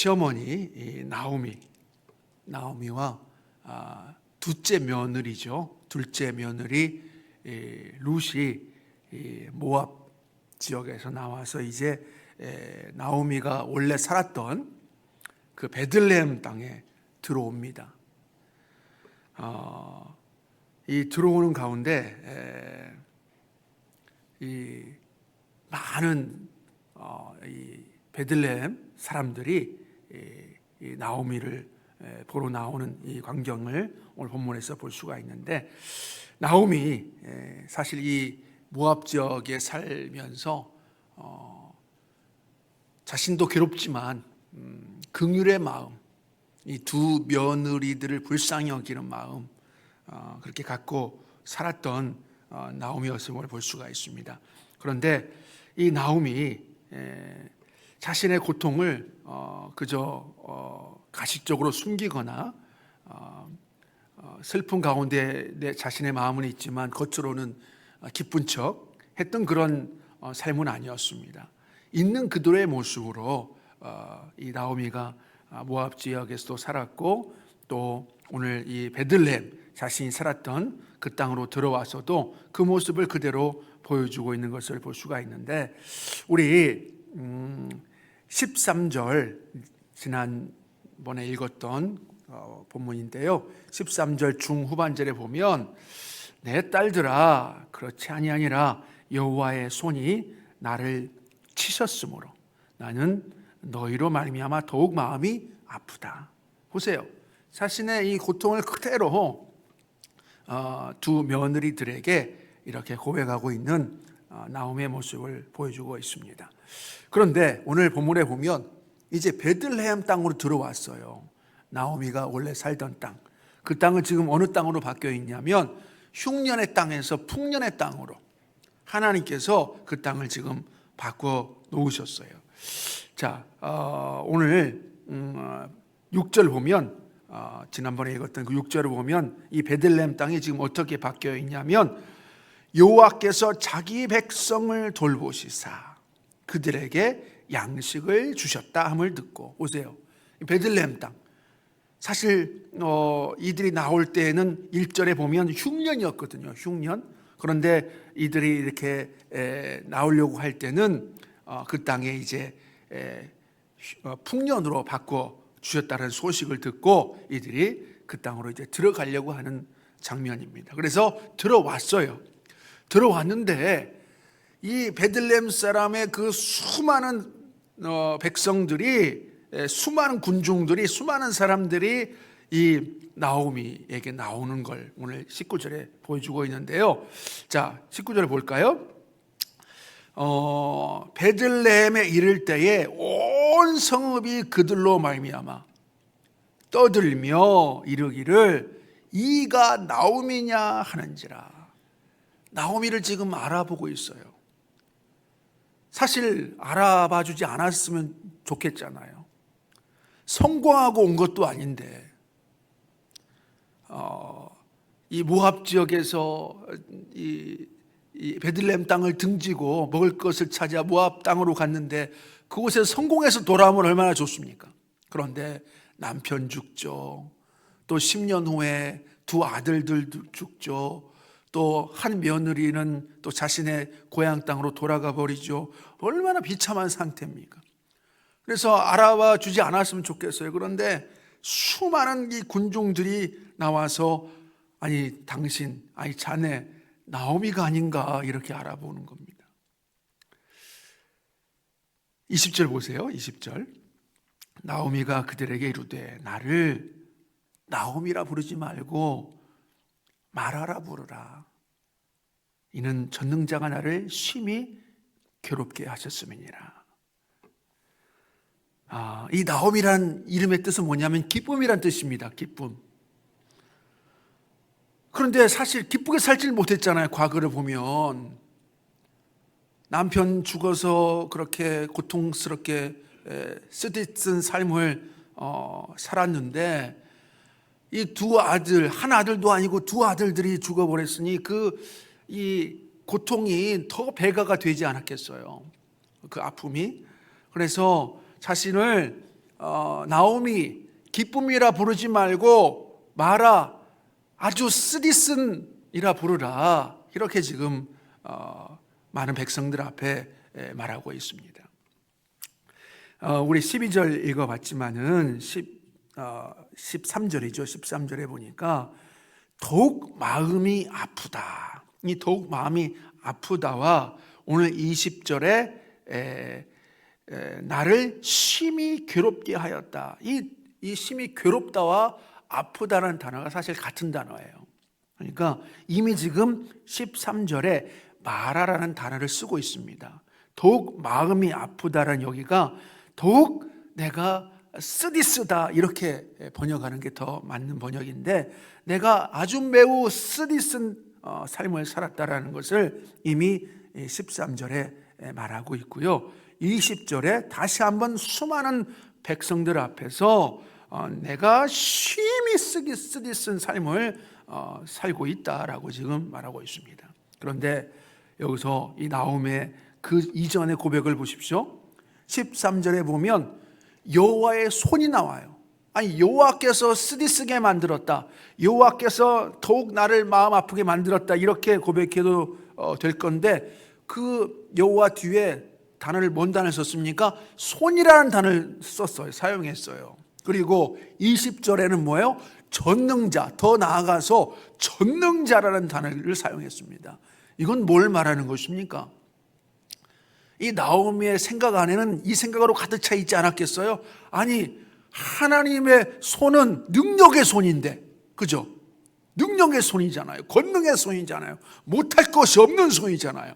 시어머니 이 나오미 나오미와 아, 둘째 며느리죠. 둘째 며느리 이, 모압 지역에서 나와서 이제 에, 나오미가 원래 살았던 그 베들레헴 땅에 들어옵니다. 어, 이 들어오는 가운데 에, 이 많은 어, 이 베들레헴 사람들이 나오미를 에, 보러 나오는 이 광경을 오늘 본문에서 볼 수가 있는데 나오미 에, 사실 이 모압 지역에 살면서 어, 자신도 괴롭지만 음, 긍휼의 마음, 이 두 며느리들을 불쌍히 여기는 마음 어, 그렇게 갖고 살았던 어, 나오미였음을 볼 수가 있습니다. 그런데 이 나오미 에, 자신의 고통을 어, 그저 어, 가식적으로 숨기거나 어, 어, 슬픈 가운데 내 자신의 마음은 있지만 겉으로는 어, 기쁜 척 했던 그런 어, 삶은 아니었습니다. 있는 그대로의 모습으로 어, 이 나오미가 아, 모압 지역에서도 살았고 또 오늘 이 베들레헴 자신이 살았던 그 땅으로 들어와서도 그 모습을 그대로 보여주고 있는 것을 볼 수가 있는데 우리 음, 13절 지난번에 읽었던 어, 본문인데요. 13절 중후반절에 보면 내 딸들아 그렇지 아니하니라 여호와의 손이 나를 치셨으므로 나는 너희로 말미암아 더욱 마음이 아프다. 보세요. 자신의 이 고통을 그대로 어, 두 며느리들에게 이렇게 고백하고 있는 어, 나오미의 모습을 보여주고 있습니다. 그런데 오늘 본문에 보면 이제 베들레헴 땅으로 들어왔어요. 나오미가 원래 살던 땅. 그 땅은 지금 어느 땅으로 바뀌어 있냐면 흉년의 땅에서 풍년의 땅으로 하나님께서 그 땅을 지금 바꿔 놓으셨어요. 자, 어, 오늘 음, 어, 6절 보면 어, 지난번에 읽었던 그 6절을 보면 이 베들레헴 땅이 지금 어떻게 바뀌어 있냐면 여호와께서 자기 백성을 돌보시사 그들에게 양식을 주셨다 함을 듣고 오세요. 이 베들레헴 땅. 사실 어, 이들이 나올 때에는 1절에 보면 흉년이었거든요. 흉년. 그런데 이들이 이렇게 에, 나오려고 할 때는 어, 그 땅에 이제 에, 어, 풍년으로 바꿔 주셨다는 소식을 듣고 이들이 그 땅으로 이제 들어가려고 하는 장면입니다. 그래서 들어왔어요. 들어왔는데 이 베들레헴 사람의 그 수많은 어, 백성들이 에, 수많은 군중들이 수많은 사람들이 이 나오미에게 나오는 걸 오늘 19절에 보여주고 있는데요. 자, 19절을 볼까요? 어, 베들레헴에 이를 때에 온 성읍이 그들로 말미암아 떠들며 이르기를 이가 나오미냐 하는지라. 나오미를 지금 알아보고 있어요. 사실 알아봐 주지 않았으면 좋겠잖아요. 성공하고 온 것도 아닌데, 어, 이 모압 지역에서 이, 이 베들레헴 땅을 등지고 먹을 것을 찾아 모압 땅으로 갔는데 그곳에 성공해서 돌아오면 얼마나 좋습니까? 그런데 남편 죽죠. 또 10년 후에 두 아들들 죽죠. 또 한 며느리는 또 자신의 고향 땅으로 돌아가 버리죠. 얼마나 비참한 상태입니까? 그래서 알아봐 주지 않았으면 좋겠어요. 그런데 수많은 이 군중들이 나와서 아니 당신, 아니 자네 나오미가 아닌가 이렇게 알아보는 겁니다. 20절 보세요. 20절. 나오미가 그들에게 이르되 나를 나오미라 부르지 말고 말하라 부르라. 이는 전능자가 나를 심히 괴롭게 하셨음이니라. 아, 이 나옴이란 이름의 뜻은 뭐냐면 기쁨이란 뜻입니다. 기쁨. 그런데 사실 기쁘게 살질 못했잖아요. 과거를 보면 남편 죽어서 그렇게 고통스럽게 쓰디쓴 삶을 어, 살았는데 이 두 아들 한 아들도 아니고 두 아들들이 죽어버렸으니 그 이 고통이 더 배가가 되지 않았겠어요. 그 아픔이 그래서 자신을 어, 나오미 기쁨이라 부르지 말고 마라 아주 쓰디쓴이라 부르라 이렇게 지금 어, 많은 백성들 앞에 에, 말하고 있습니다. 어, 우리 12절 읽어봤지만은 10, 어, 13절이죠. 13절에 보니까 더욱 마음이 아프다. 이 더욱 마음이 아프다와 오늘 20절에 에, 에, 나를 심히 괴롭게 하였다. 이, 이 심히 괴롭다와 아프다는 단어가 사실 같은 단어예요. 그러니까 이미 지금 13절에 마라라는 단어를 쓰고 있습니다. 더욱 마음이 아프다라는 여기가 더욱 내가 쓰디쓰다 이렇게 번역하는 게 더 맞는 번역인데 내가 아주 매우 쓰디쓴 어, 삶을 살았다라는 것을 이미 13절에 말하고 있고요. 20절에 다시 한번 수많은 백성들 앞에서 어, 내가 심히 쓰기 쓰디 쓴 삶을 어, 살고 있다라고 지금 말하고 있습니다. 그런데 여기서 이 나움의 그 이전의 고백을 보십시오. 13절에 보면 여호와의 손이 나와요. 아니 여호와께서 쓰디쓰게 만들었다. 여호와께서 더욱 나를 마음 아프게 만들었다. 이렇게 고백해도 어, 될 건데 그 여호와 뒤에 단어를 뭔 단어를 썼습니까? 손이라는 단어를 썼어요. 사용했어요. 그리고 20절에는 뭐예요? 전능자, 더 나아가서 전능자라는 단어를 사용했습니다. 이건 뭘 말하는 것입니까? 이 나오미의 생각 안에는 이 생각으로 가득 차 있지 않았겠어요? 아니, 하나님의 손은 능력의 손인데, 그죠? 능력의 손이잖아요. 권능의 손이잖아요. 못할 것이 없는 손이잖아요.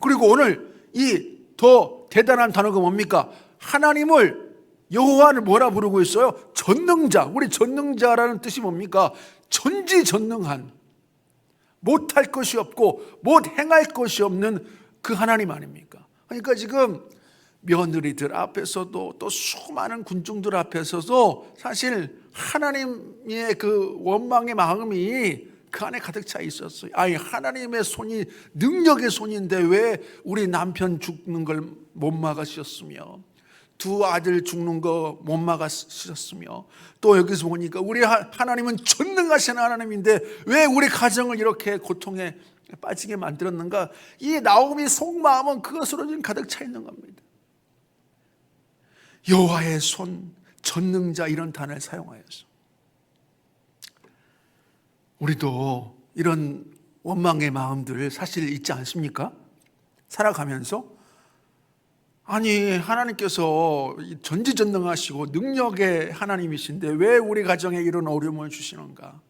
그리고 오늘 이 더 대단한 단어가 뭡니까? 하나님을 여호와를 뭐라 부르고 있어요? 전능자. 우리 전능자라는 뜻이 뭡니까? 전지전능한 못할 것이 없고 못 행할 것이 없는 그 하나님 아닙니까? 그러니까 지금 며느리들 앞에서도 또 수많은 군중들 앞에서도 사실 하나님의 그 원망의 마음이 그 안에 가득 차 있었어요. 아니 하나님의 손이 능력의 손인데 왜 우리 남편 죽는 걸 못 막으셨으며 두 아들 죽는 거 못 막으셨으며 또 여기서 보니까 우리 하나님은 전능하신 하나님인데 왜 우리 가정을 이렇게 고통에 빠지게 만들었는가? 이 나오미 속마음은 그것으로 지금 가득 차 있는 겁니다. 여호와의 손, 전능자 이런 단어를 사용하여서 우리도 이런 원망의 마음들 사실 있지 않습니까? 살아가면서 아니 하나님께서 전지전능하시고 능력의 하나님이신데 왜 우리 가정에 이런 어려움을 주시는가?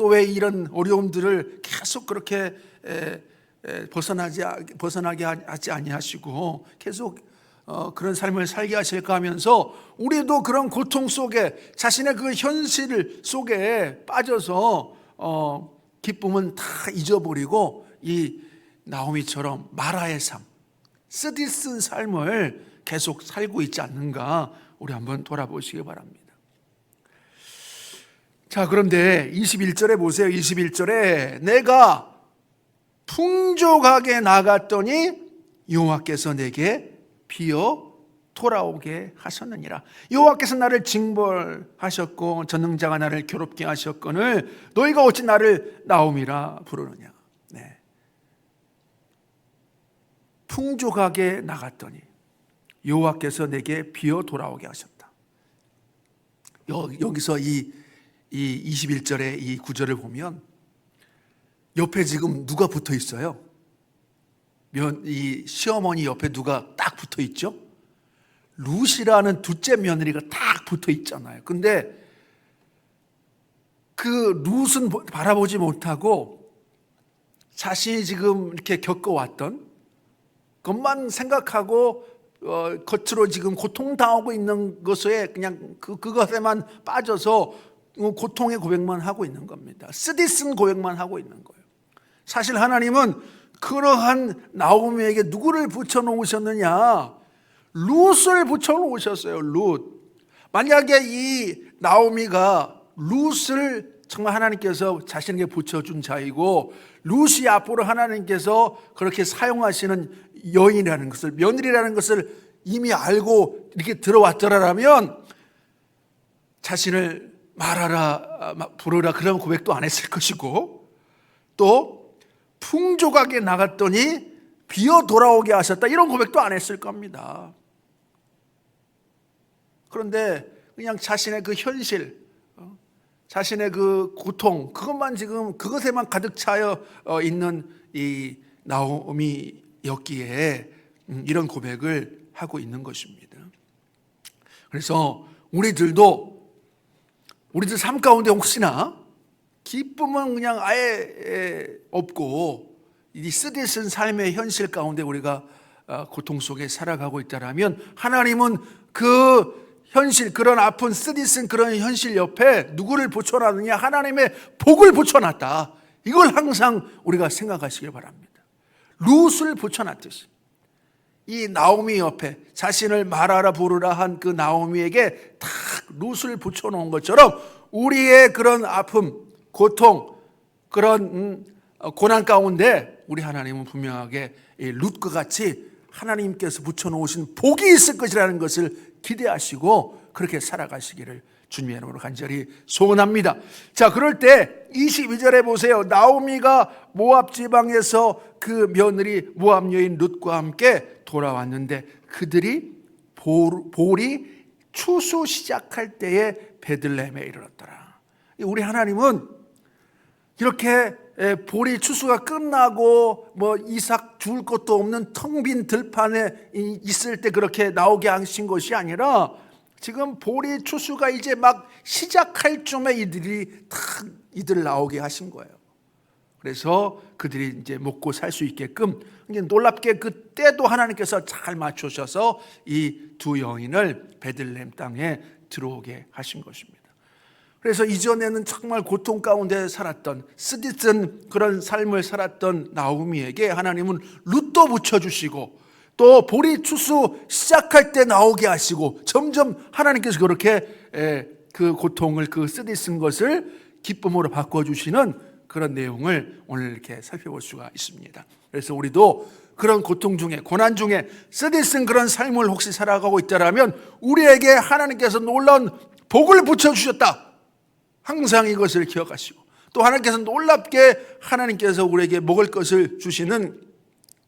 또 왜 이런 어려움들을 계속 그렇게 에, 에, 벗어나지 벗어나게 하지 아니하시고 계속 어, 그런 삶을 살게 하실까 하면서 우리도 그런 고통 속에 자신의 그 현실 속에 빠져서 어, 기쁨은 다 잊어버리고 이 나오미처럼 마라의 삶, 쓰디쓴 삶을 계속 살고 있지 않는가 우리 한번 돌아보시기 바랍니다. 자, 그런데 21절에 보세요. 21절에 내가 풍족하게 나갔더니 여호와께서 내게 비어 돌아오게 하셨느니라. 여호와께서 나를 징벌하셨고 전능자가 나를 괴롭게 하셨거늘 너희가 어찌 나를 나옴이라 부르느냐. 네. 풍족하게 나갔더니 여호와께서 내게 비어 돌아오게 하셨다. 여기서 이, 이 21절의 이 구절을 보면 옆에 지금 누가 붙어 있어요? 면, 이 시어머니 옆에 누가 딱 붙어 있죠? 룻이라는 둘째 며느리가 딱 붙어 있잖아요. 근데 그 룻은 바라보지 못하고 자신이 지금 이렇게 겪어왔던 것만 생각하고 어, 겉으로 지금 고통당하고 있는 것에 그냥 그, 그것에만 빠져서 고통의 고백만 하고 있는 겁니다. 쓰디쓴 고백만 하고 있는 거예요. 사실 하나님은 그러한 나오미에게 누구를 붙여놓으셨느냐? 룻을 붙여놓으셨어요. 룻. 만약에 이 나오미가 룻을 정말 하나님께서 자신에게 붙여준 자이고 룻이 앞으로 하나님께서 그렇게 사용하시는 여인이라는 것을 며느리라는 것을 이미 알고 이렇게 들어왔더라면 자신을 말하라 아, 부르라 그런 고백도 안 했을 것이고 또 풍족하게 나갔더니 비어 돌아오게 하셨다 이런 고백도 안 했을 겁니다. 그런데 그냥 자신의 그 현실, 어, 자신의 그 고통, 그것만 지금 그것에만 가득 차여 어, 있는 이 나오미였기에 음, 이런 고백을 하고 있는 것입니다. 그래서 우리들도 우리들 삶 가운데 혹시나 기쁨은 그냥 아예 없고 이 쓰디쓴 삶의 현실 가운데 우리가 어, 고통 속에 살아가고 있다라면 하나님은 그 현실 그런 아픈 쓰디쓴 그런 현실 옆에 누구를 붙여놨느냐? 하나님의 복을 붙여놨다. 이걸 항상 우리가 생각하시길 바랍니다. 룻을 붙여놨듯이 이 나오미 옆에 자신을 말하라 부르라 한 그 나오미에게 탁 룻을 붙여놓은 것처럼 우리의 그런 아픔, 고통, 그런 음, 어, 고난 가운데 우리 하나님은 분명하게 이 룻과 같이 하나님께서 붙여놓으신 복이 있을 것이라는 것을 기대하시고 그렇게 살아가시기를 주님의 이름으로 간절히 소원합니다. 자, 그럴 때 22절에 보세요. 나오미가 모압 지방에서 그 며느리 모압 여인 룻과 함께 돌아왔는데 그들이 볼, 볼이 추수 시작할 때에 베들레헴에 이르렀더라. 우리 하나님은 이렇게 에, 보리 추수가 끝나고 뭐 이삭 줄 것도 없는 텅 빈 들판에 이- 있을 때 그렇게 나오게 하신 것이 아니라 지금 보리 추수가 이제 막 시작할 쯤에 이들이 탁 이들 나오게 하신 거예요. 그래서 그들이 이제 먹고 살 수 있게끔 놀랍게 그 때도 하나님께서 잘 맞추셔서 이 두 여인을 베들레헴 땅에 들어오게 하신 것입니다. 그래서 이전에는 정말 고통 가운데 살았던 쓰디쓴 그런 삶을 살았던 나오미에게 하나님은 룻도 붙여주시고 또 보리 추수 시작할 때 나오게 하시고 점점 하나님께서 그렇게 에, 그 고통을 그 쓰디쓴 것을 기쁨으로 바꿔주시는 그런 내용을 오늘 이렇게 살펴볼 수가 있습니다. 그래서 우리도 그런 고통 중에 고난 중에 쓰디쓴 그런 삶을 혹시 살아가고 있다라면 우리에게 하나님께서 놀라운 복을 붙여 주셨다. 항상 이것을 기억하시고 또 하나님께서 놀랍게 하나님께서 우리에게 먹을 것을 주시는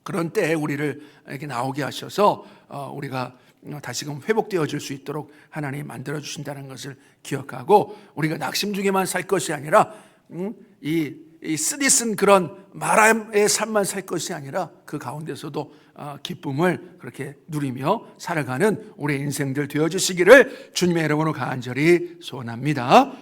그런 때에 우리를 이렇게 나오게 하셔서 어, 우리가 다시금 회복되어질 수 있도록 하나님이 만들어 주신다는 것을 기억하고 우리가 낙심 중에만 살 것이 아니라 음, 이, 이 쓰디쓴 그런 마람의 삶만 살 것이 아니라 그 가운데서도 어, 기쁨을 그렇게 누리며 살아가는 우리 인생들 되어주시기를 주님의 이름으로 간절히 소원합니다.